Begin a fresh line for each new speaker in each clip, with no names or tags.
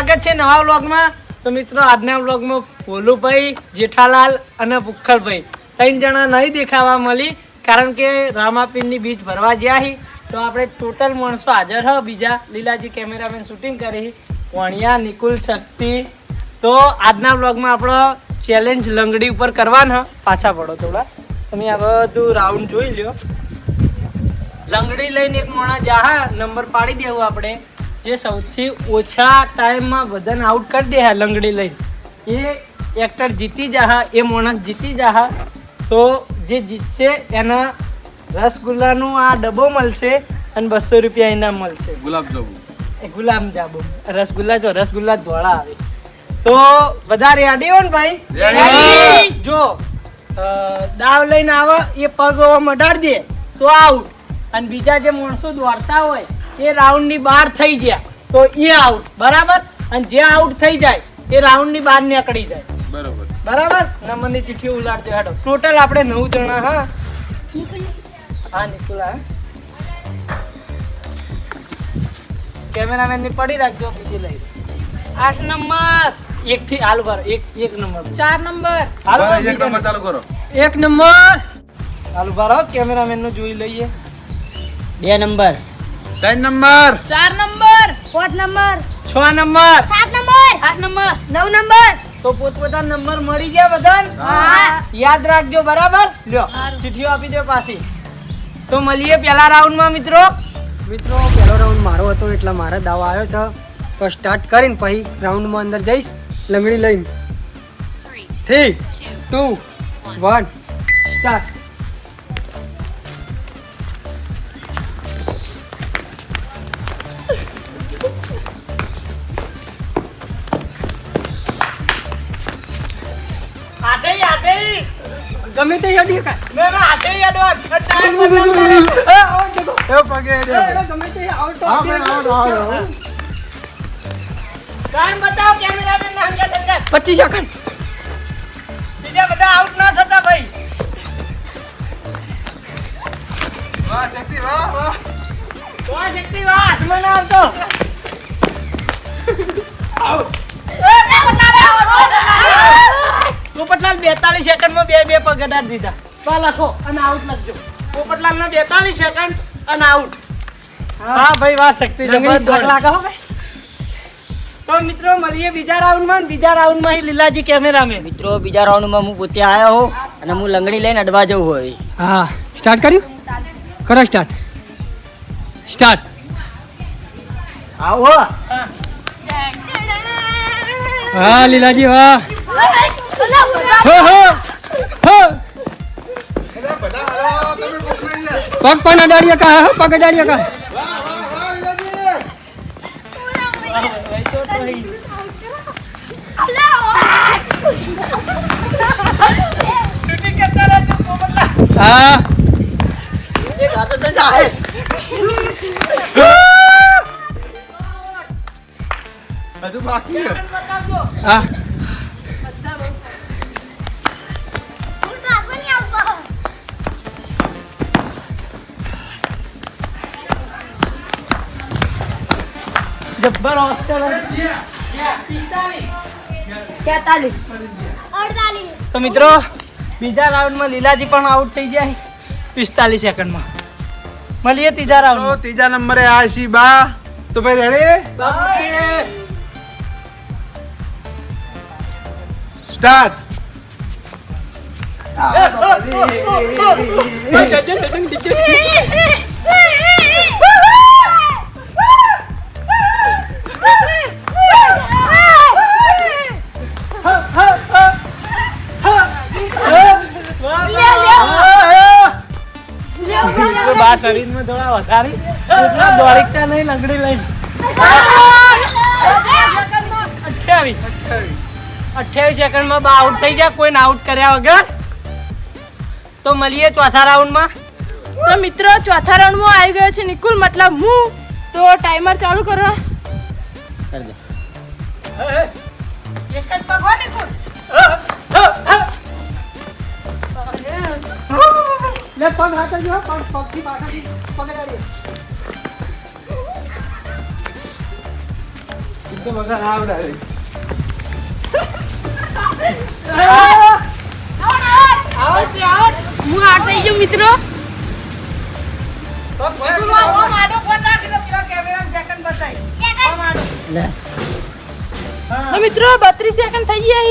સ્વાગત છે નવા વ્લોગમાં. તો મિત્રો, આજના વ્લોગમાં ભોલુભાઈ જેઠાલાલ અને ભુખ્ખરભાઈ ત્રણ જણા નહીં દેખાવા મળી, કારણ કે રામાપીરની બીચ ભરવા ગયા હી. તો આપણે ટોટલ માણસો હાજર હ. બીજા લીલાજી કેમેરામેન શૂટિંગ કરી. વણિયા નિકુલ, શક્તિ. તો આજના વ્લોગમાં આપણો ચેલેન્જ લંગડી ઉપર કરવાનો પાછા પડો થોડા. તમે આ બધું રાઉન્ડ જોઈ લો લંગડી લઈને એક માણસ જાહા. નંબર પાડી દેવું આપણે. જે સૌથી ઓછા ટાઈમમાં બધાને આઉટ કરી દે હા લંગડી લઈને. એ એક્ટર જીતી જાહા એ માણસ જીતી જાહા તો જે જીતશે એના રસગુલ્લાનું આ ડબ્બો મળશે અને બસો રૂપિયા ઇનામ મળશે. ગુલાબજાંબુ ગુલાબજાંબુ રસગુલ્લા જો રસગુલ્લા ધોળા આવે. તો બધા રેડી હો ને ભાઈ? જો દાવ લઈને આવે એ પગ મટાડી દે તો આઉટ અને બીજા જે માણસો દોડતા હોય એ રાઉન્ડની બહાર થઈ ગયા તો એ આઉટ બરાબર? અને જે આઉટ થઈ જાય એ રાઉન્ડની બહાર નીકળી જાય.
બરાબર.
બરાબર? નંબરની ચિઠ્ઠી ઉલાડજો હેડો. ટોટલ આપણે નવ જણા હા? હા નિકુલા કેમેરામેનની પડી રાખજો બીજી લઈ
આઠ નંબર.
એક થી હાલ ભર એક એક નંબર.
ચાર નંબર.
હાલ ભર
એક નંબર ચાલુ કરો.
એક નંબર. હાલ ભરો કેમેરામેનનું જોઈ લઈએ.
બે નંબર.
ત્રણ નંબર.
ચાર નંબર.
પાંચ નંબર.
છ નંબર.
સાત નંબર.
આઠ નંબર.
નવ નંબર.
તો પોતપોતા નંબર મળી ગયા બધા
હા.
યાદ રાખજો બરાબર? લ્યો ચિઠ્ઠીઓ આપી દો પાછી. તો મળીએ પહેલા રાઉન્ડમાં મિત્રો.
મિત્રો પહેલો રાઉન્ડ મારો હતો એટલે મારે દાવ આવ્યો છે. તો સ્ટાર્ટ કરીને પછી રાઉન્ડમાં અંદર જઈશ. લંગડી લઈને. થ્રી ટુ વન સ્ટાર્ટ ગમે તે યાદી કાંઈ.
ના ના આટે યાડો ટાઈમ
એ, out દેખો.
એ પગે
દે તમે તો ગમે
હા,
મે
out, out.
ટાઈમ બતાવો કેમેરામેન ને હંગાત હંગાત
પચીસ સેકન્ડ.
બેતાલીસ સેકન્ડમાં બે બે પગ દીધા. તો લખો અને આઉટ લખજો. પોપટલાલ ના બેતાલીસ સેકન્ડ અને આઉટ હા. ભાઈ વાહ શક્તિ. તો મિત્રો મળીએ બીજા રાઉન્ડમાં. બીજા રાઉન્ડમાં લીલાજી કેમેરામેન.
મિત્રો બીજા રાઉન્ડમાં હું પોતે આવ્યો હોઉં અને હું લંગડી લઈને અડવા જવું હોય હા સ્ટાર્ટ કર્યું? કરો સ્ટાર્ટ સ્ટાર્ટ આવો. હા. લીલાજી વાહ. પગ પણ અડાડ્યા કા પગ અડાડ્યા કા હા
હજુ બાકી
હા.
જબ્બર હોસ્ટેલ
છેતાલીસ. અડતાલીસ.
તો મિત્રો બીજા રાઉન્ડમાં લીલાજી પણ આઉટ થઈ જાય પિસ્તાલીસ સેકન્ડમાં. મળીએ ત્રીજા રાઉન્ડ
ત્રીજા નંબરે આશી બા. તો ભાઈ રેડી સ્ટાર્ટ
મિત્રો શરીરમાં થોડા વધારી. એટલા દોડીકતા નહીં લંગડી લઈ અઠ્યાવીસ. અઠ્યાવીસ સેકન્ડમાં બા આઉટ થઈ જાય કોઈને આઉટ કર્યા વગર? તો મળીએ ચોથા રાઉન્ડમાં.
તો મિત્રો ચોથા રાઉન્ડમાં આવી ગયો છે નિકુલ. મતલબ હું. તો ટાઈમર ચાલુ કરો.
કરજો.
એક જ પગવા નિકુલ.
લે પગ હાથે જો પગ પગથી પાછળથી પગ અડાડ્યા
તો વગર આવડે.
હું આઉટ થઈ ગયો મિત્રો. તો મિત્રો બત્રીસ સેકન્ડ થઈ ગયા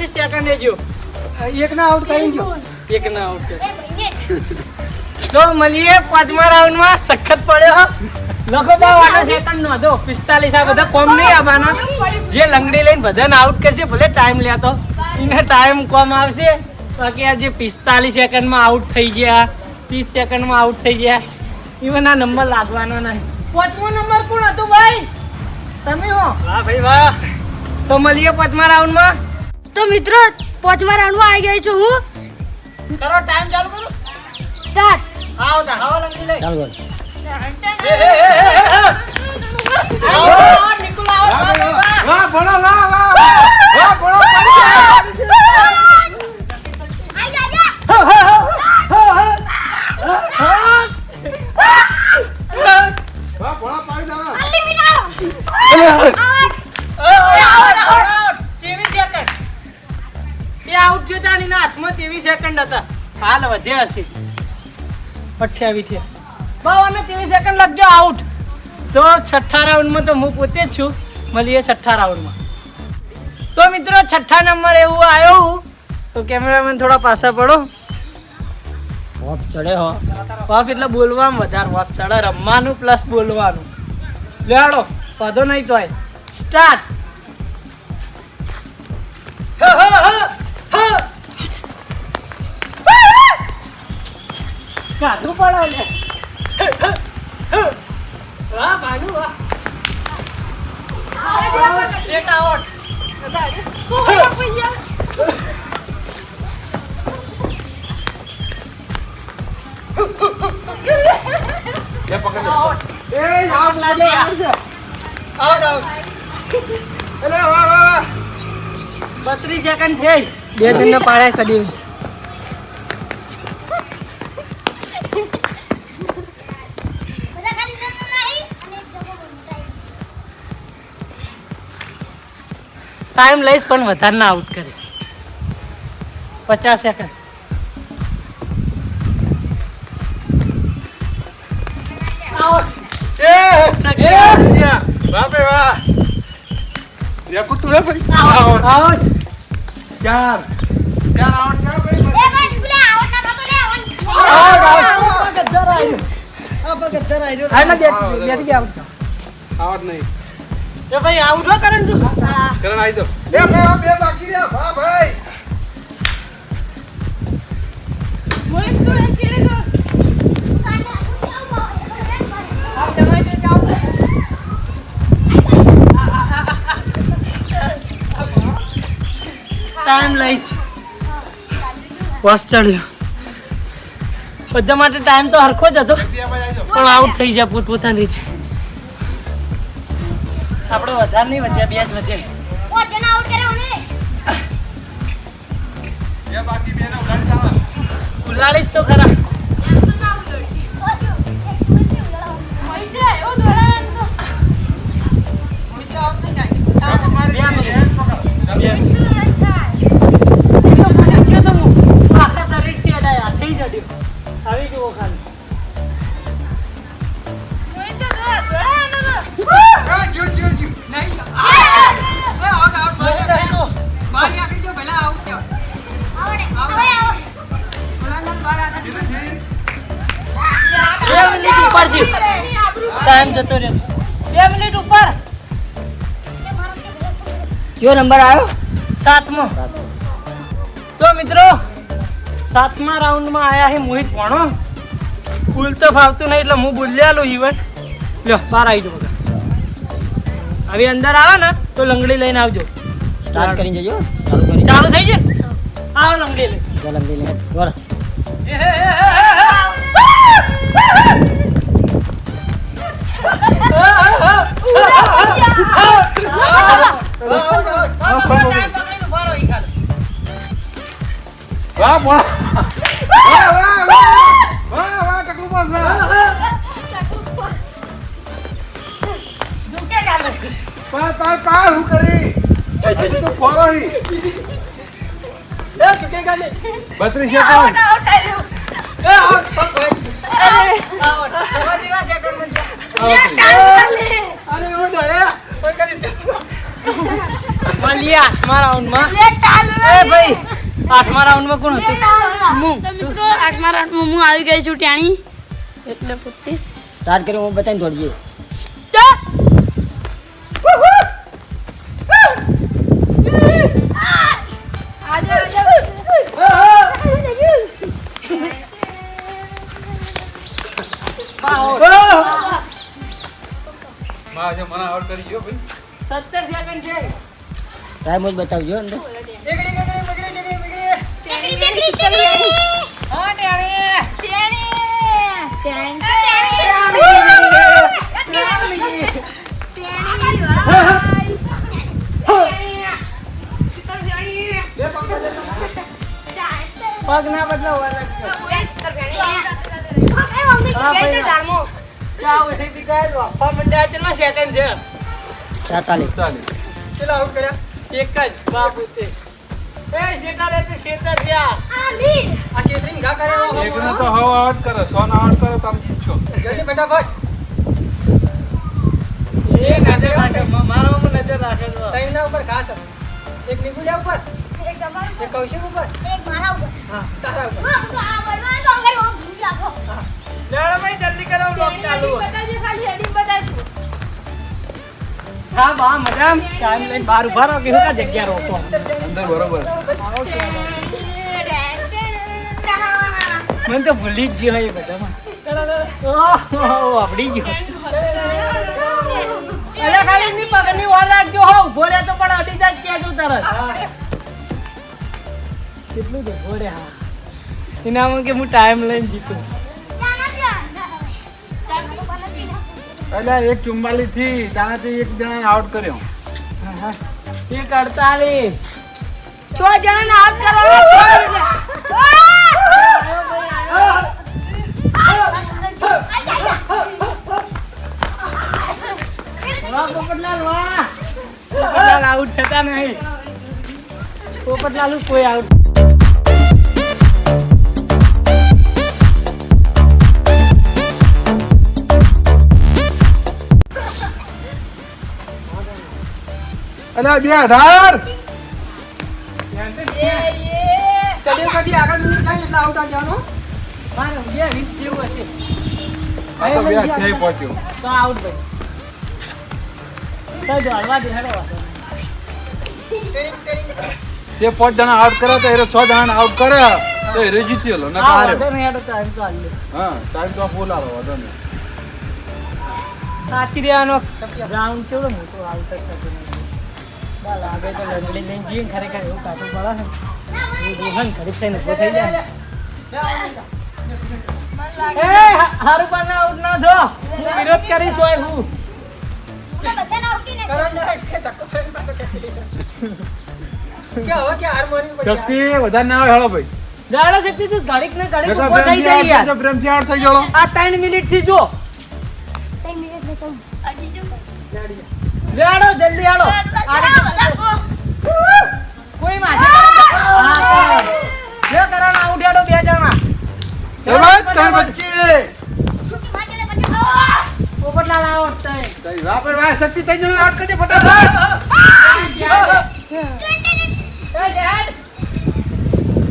45 સેકન્ડે જો
એક ના આઉટ કરી જો
એક ના આઉટ તો મલીએ પાંચમા રાઉન્ડમાં સખત પડ્યો. લખો બાવાનો સેકન્ડ નો હતો. 45 આ બધા કોમ નહીં આવવાના. જે લંગડી લઈને બધાને આઉટ કરશે ભલે ટાઈમ લેતો એને ટાઈમ કોમ આવશે? બાકી આ જે 45 સેકન્ડમાં આઉટ થઈ ગયા 30 સેકન્ડમાં આઉટ થઈ ગયા ઇવન આ નંબર લાગવાનો નહીં. પાંચમો નંબર કોણ હતો ભાઈ? તમે હો.
વાહ ભાઈ વાહ.
તો મલીએ પાંચમા રાઉન્ડમાં
તો મિત્રો પાંચમા રાઉન્ડમાં આવી ગઈ છું હું.
કરો ટાઈમ ચાલુ કરો.
સ્ટાર્ટ
આવો તા આવો લંગી લે
ચાલ બોલ
આવો. સેકન્ડ હતા. હાલ વધ્યા હશે. અઠ્યાવીસ થયા. બહુ અને ત્રેવીસ સેકન્ડ લખજો આઉટ તો છઠ્ઠા રાઉન્ડમાં તો હું પોતે જ છું. મળીએ છઠ્ઠા રાઉન્ડમાં તો મિત્રો છઠ્ઠા નંબર એવું આવ્યો તો કેમેરામેન થોડા પાછા પડો.
હોપ ચડે હો.
વાફ એટલે બોલવામાં વધારે વાફ ચડે રમવાનું પ્લસ બોલવાનું. લેડો વાંધો નહીં તો સ્ટાર્ટ કાઢું પડો ને વાહ ભાનુ વાહ. એક આઉટ
લે પકડ. એ આઉટ લાગે. આઉટ.
આઉટ. આઉટ
વાહ વાહ
સેકન્ડ થઈ.
બે દિન ને પાડ્યા સદી
ટાઈમ લઈશ પણ વધારે ના આઉટ કરે પચાસ સેકન્ડ
આવડ એ
એ ભાઈ આવટ ના
કરણ તું.
કરણ આવી દો એ ભાઈ બે બાકી રહ્યા. વાહ ભાઈ.
મોહિત તું એ ચીડી કર.
ટાઈમ લઈશ. વાસ ચડ્યો બધા માટે ટાઈમ તો હરખો જ હતો.
આવી
પણ આઉટ થઈ જાય પોતપોતાની રીતે. આપણે વધારે નહીં વધ્યા બે જ વધે.
ઓ આઉટ
બાકી બે ને ઉડાડી ચાલો.
ઉલાડીશ તો ખરા.
કયો નંબર આવ્યો.
સાતમો. તો મિત્રો સાતમા રાઉન્ડમાં આયા હે મોહિત ભણો કુલ તો ફાવતું નહીં એટલે હું બોલ્યાલું ઈવન લ્યો બહાર આવી જાઓ બધા. હવે અંદર આવે ને તો લંગડી લઈને આવજો.
સ્ટાર્ટ કરીને જજો. ચાલુ કરી.
ચાલુ થઈ જાય આવો લંગડી લઈ
લંગડી લે દોડ
Oh, વાહ વાહ વાહ વાહ વાહ ટકલું બસ પાર પાર પાર હું કરી જય જય તો ફોરો હી
એ ટકે ગાલે
32 એ આઉટ
એ આઉટ અરે આઉટ ઓજી વા કે કર મને અરે હું દોડે કોઈ કરી
મળીએ આઠમા રાઉન્ડમાં. એ ભાઈ આઠમા રાઉન્ડમાં કોણ હતું?
તો મિત્રો આઠમા રાઉન્ડમાં હું આવી ગઈ છું ત્યાંની. એટલે પૂછતી
સ્ટાર્ટ કરી હું બતાવીને દોડીએ
માં કરી ગયો ભાઈ.
સત્તર સેકન્ડ છે.
ટાઈમ જ બતાવજો અંદર.
એકડી એકડી બગડી બગડી બગડી
હા ટેણી. પગ ના બદલો ચાવ છે પિતા વાફા મંડ્યા કેટલા સેકન્ડ છે.
સાતાલીસ
ચાલે
ચલો આઉટ કર્યા.
એક જ બાપુ તે એ શેટા રે તે શેતર થયા
આ છેતરીને ઘા કરે એવો
તો હવ આઉટ કરે. સો ને કરે તમે જીતશો
જલ્દી ફટાફટ.
એ નજર રાખે મ- મારા ઉપર નજર રાખે તો.
ત્રણના ઉપર ખાસ એક નિકુલિયા ઉપર. એક કૌશિક ઉપર. હા તારા ઉપર.
લેવડો ભાઈ જલ્દી કરો બ્લોક ચાલુ હા બા મજામ? ટાઈમ લઈને બહાર ઊભા રહો કે કા જગ્યા રોકો
અંદર બરોબર.
મને તો ભૂલી જ ગયો એ બધામાં. ઓહ, આપડી ગયો. અરે ખાલી એમની પગની વાર રાખજો હો ઊભો રહે તો પણ અડી જાય કેજો તરત. કેટલું તો ઊભો હા. એનામાં કે હું ટાઈમ લઈને જીતું.
એટલે એક ચુમ્બાલીસથી તાનાથી એક જણા આઉટ કર્યો.
એક અડતાલીસ.
છ જણાને આઉટ
વાહ પોપટલાલ વાહ. પોપટલાલ આઉટ થતા નહીં. પોપટલાલ કોઈ આઉટ
એટલે બે અઢાર.
ચડીએ કદી આગળ મિનિટ થાય એટલે આઉટ આ જવાનો.
મારે બે વીસ જેવું હશે.
તો
આઉટ ભાઈ. તો દોડવા દે હેડો
તે પાંચ જણા આઉટ કરે તો એ છ જણા આઉટ કરે. તો એ જીતી લો ના
હા
હાર્યો
વાંધો નહીં હેડો ટાઈમ તો હાલ
હા ટાઈમ તો ફૂલ આવો વધો ને
સાચી રહેવાનો રાઉન્ડ કેવડો મોટો આઉટ જ થતો લાગે તો લંગડી લઈને જઈએ ખરેખર એવું કાઢવું પડે છે. એ રોહન થઈને ઊભો થઈ જાય. એ હારું પણ આઉટ ના થો. હું વિરોધ કરીશ હોય હું.
કરણ ને કે ધક્કો મારીને પાછો ખેંચી લીધો. કે હવે કે હાર મારવી પડી
શક્તિ વધારે ના આવે હેળો ભાઈ.
જાડો શક્તિ તું ઘડીક ને ઘડીક
નકર
થઈ જાય યાર.
પ્રેમથી out થઈ જાઓ.
આ ત્રણ મિનિટથી જો. જાડો જલ્દી આડો કોઈ માથે હા કરણ. આઉટ હેડો બે જણા
ચલો ત્રણ વચ્ચે.
પોપટલાલ આઉટ થાય
તઈ વાહ ભાઈ, વાહ, શક્તિ ત્રણ જણા out કરજે ફટાફટ.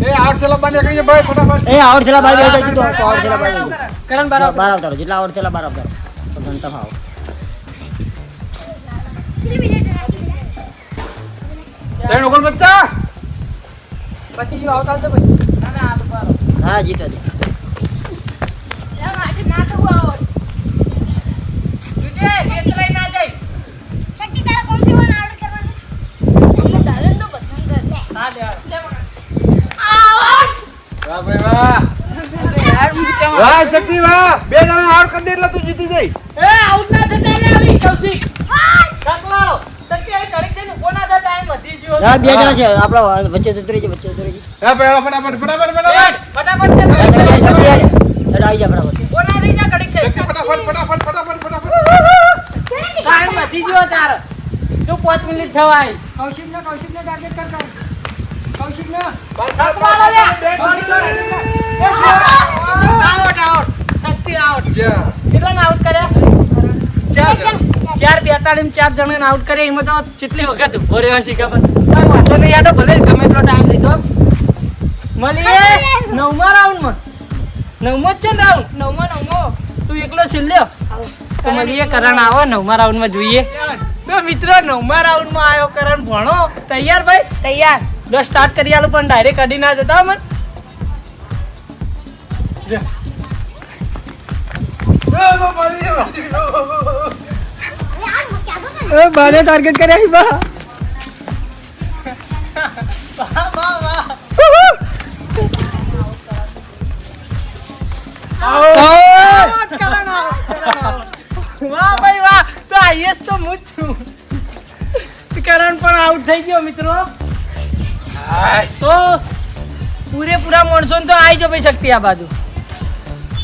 એ out થયેલા બાર નીકળી ભાઈ, ફટાફટ.
એ આવડ થેલા બાર બેસી તો આવડ થેલા બાર
કરણ
બાર આવતા જેટલા થેલા બાર આવતા. તો ગણતા ફાવો
ત્રણ ઓગણપચાસ
પછી જો આવતા આવતો ભાઈ
હા જીતો દે
વાહ શક્તિ વાહ. બે જણા out કરી દે એટલે તું જીતી જઈ.
એ આઉટ ના થતા આવી કૌશિક. તો જઈને ઊભો ના
બે જણા છે. આપણા વચ્ચે ઉતરી જાય વચ્ચે ઉતરી જાય
ફટાફટ ફટાફટ ફટાફટ.
ફટાફટ
આવી, જા ફટાફટ.
ના રહી જા, ઘડીક થઈ.
ફટાફટ ફટાફટ ફટાફટ ફટાફટ.
Time વધી ગયો તારો. તું પાંચ મિનિટ થવાય.
કૌશિક ને ટાર્ગેટ કર કર કૌશિકને.
સતવાળો લે. Out, out. શક્તિ આઉટ
ગયા
આઉટ. કર્યા? ચાર બેતાળીસ ચાર જણાને આઉટ કરે એમાં તો કેટલી વખત ઊભો રહ્યો છે ખબર. વાંધો નહીં યાર ભલે ગમે એટલો ટાઈમ લીધો. મળીએ. નવમા રાઉન્ડમાં નવમો જ છે ને રાઉન્ડ
નવમો નવમો.
તું એકલો છેલ્લ્યો તો મળીએ કરણ આવો. નવમા રાઉન્ડમાં જોઈએ. તો મિત્રો નવમા રાઉન્ડમાં આવ્યો કરણ ભણો. તૈયાર ભાઈ?
તૈયાર.
બસ સ્ટાર્ટ કરી આલું પણ ડાયરેક્ટ અડી ના જતા મન.
એ બાને ટાર્ગેટ કર્યા હી બા
વાહ વાહ વાહ out, Karan out, Karan out. વાહ ભાઈ વાહ તો આઈએસ તો હું જ છું કરણ પણ આઉટ થઈ ગયો મિત્રો તો પૂરેપૂરા માણસો તો આવી જો ભાઈ શક્તિ આ બાજુ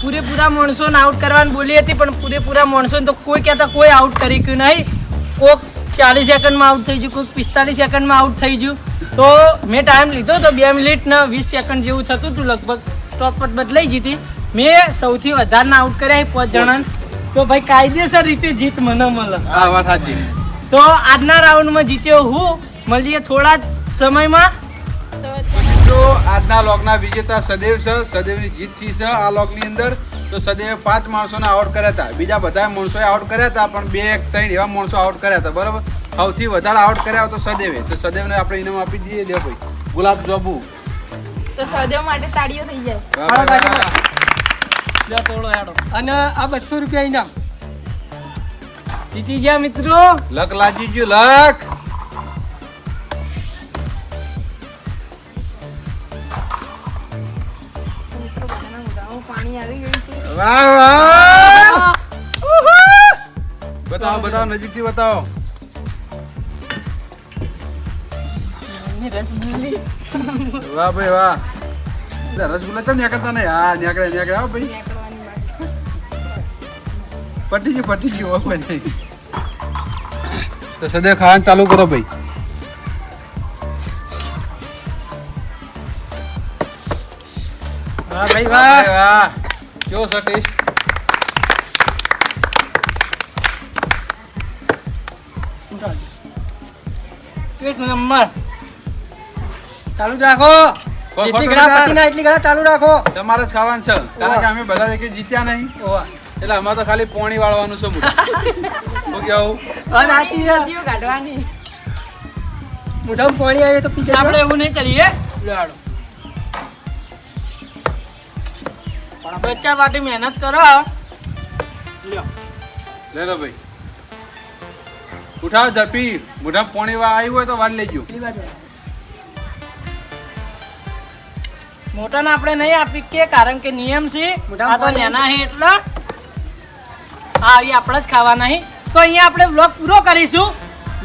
પૂરેપૂરા માણસો આઉટ કરવાની બોલી હતી પણ પૂરેપૂરા માણસો તો કોઈ કહેતા કોઈ આઉટ કરી ગયું નહીં કોક ચાલીસ સેકન્ડમાં આઉટ થઈ ગયું કોઈક પિસ્તાલીસ સેકન્ડમાં આઉટ થઈ ગયું. તો મેં ટાઈમ લીધો તો બે મિનિટ ને વીસ સેકન્ડ જેવું થતું હતું લગભગ. સ્ટોપ પર બદલાઈ જીતી મેં સૌથી વધારે આઉટ કર્યા પાંચ જણાને. તો ભાઈ કાયદેસર રીતે જીત મને મળે.
આ વાત સાચી.
તો આજના રાઉન્ડમાં જીત્યો હું. મળીએ થોડા જ સમયમાં.
તો
આજના લોકના વિજેતા સદેવ છે. સદેવની જીત થઈ છે આ લોકની અંદર. તો સદેવે પાંચ માણસોને આઉટ કર્યા હતા. બીજા બધા માણસોએ આઉટ કર્યા હતા પણ બે એક ત્રણ એવા માણસો આઉટ કર્યા હતા બરાબર? સૌથી વધારે આઉટ કર્યા તો સદેવે. તો સદેવને આપણે ઇનામ આપી દઈએ દે ભાઈ. ગુલાબ જોબુ.
તો સદેવ માટે તાળીઓ થઈ જાય.
અને આ બસો રૂપિયા ઇનામ.
જીતી ગયા મિત્રો?
લક લાજી ગયું લક.
પાણી આવી ગયું છે.
વાહ વાહ! બતાવો બતાવો નજીકથી બતાવો. વાહ ભાઈ વાહ. રસગુલ્લા કેમ નીકળતા નહીં? હા નીકળે નીકળે હા ભાઈ. પટી ગયું પટી ગયું હો ભાઈ. તો સદે ખાવાનું ચાલુ કરો ભાઈ.
ભાઈ
વાહ
વાહ
કેવો છે ટેસ્ટ
નંબર.
ચાલુ જ રાખો.
એટલી
ઘડા
વિચાર.
પતિના એટલી ઘડા ચાલુ રાખો.
તમારે જ ખાવાનું છે. કારણ કે અમે બધા એકે જીત્યા નહીં. એટલે અમારે તો ખાલી પોણી વાળવાનું છે. શું કેવું.
નદીઓ કાઢવાની.
મોઢામાં પાણી આવે તો પી
આપણે એવું નહીં કરીએ. લ્યો બચ્ચા માટે મહેનત કરો લ્યો.
લે ભાઈ. ઉઠાવ ઝડપી. મોઢા પોણી વા આવ્યું હોય તો વાર લેજો.
મોટાને આપણે નહીં આપી કે કારણ કે નિયમ છે. આ તો
પાણી
હે એટલે હા એ આપણે જ ખાવાના છે તો અહીંયા આપણે બ્લોગ પૂરો કરીશું.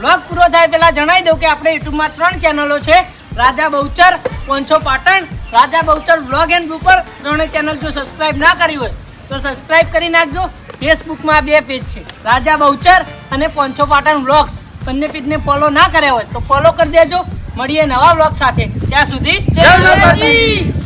બ્લોગ પૂરો થાય પહેલાં જણાવી દઉં કે આપણે યુટ્યુબમાં ત્રણ ચેનલો છે. Raja Bahuchar પોંછો Patan. Raja Bahuchar blog and blooper ત્રણે ચેનલ જો સબસ્ક્રાઇબ ના કરી હોય, તો સબસ્ક્રાઇબ કરી નાખજો. ફેસબુકમાં બે પેજ છે. રાજા બહુચર અને પોંછો પાટણ બ્લોગ્સ બંને પેજને ફોલો ના કર્યા હોય, તો ફોલો કરી દેજો. મળીએ નવા બ્લોગ સાથે. ત્યાં સુધી
જય માતાજી!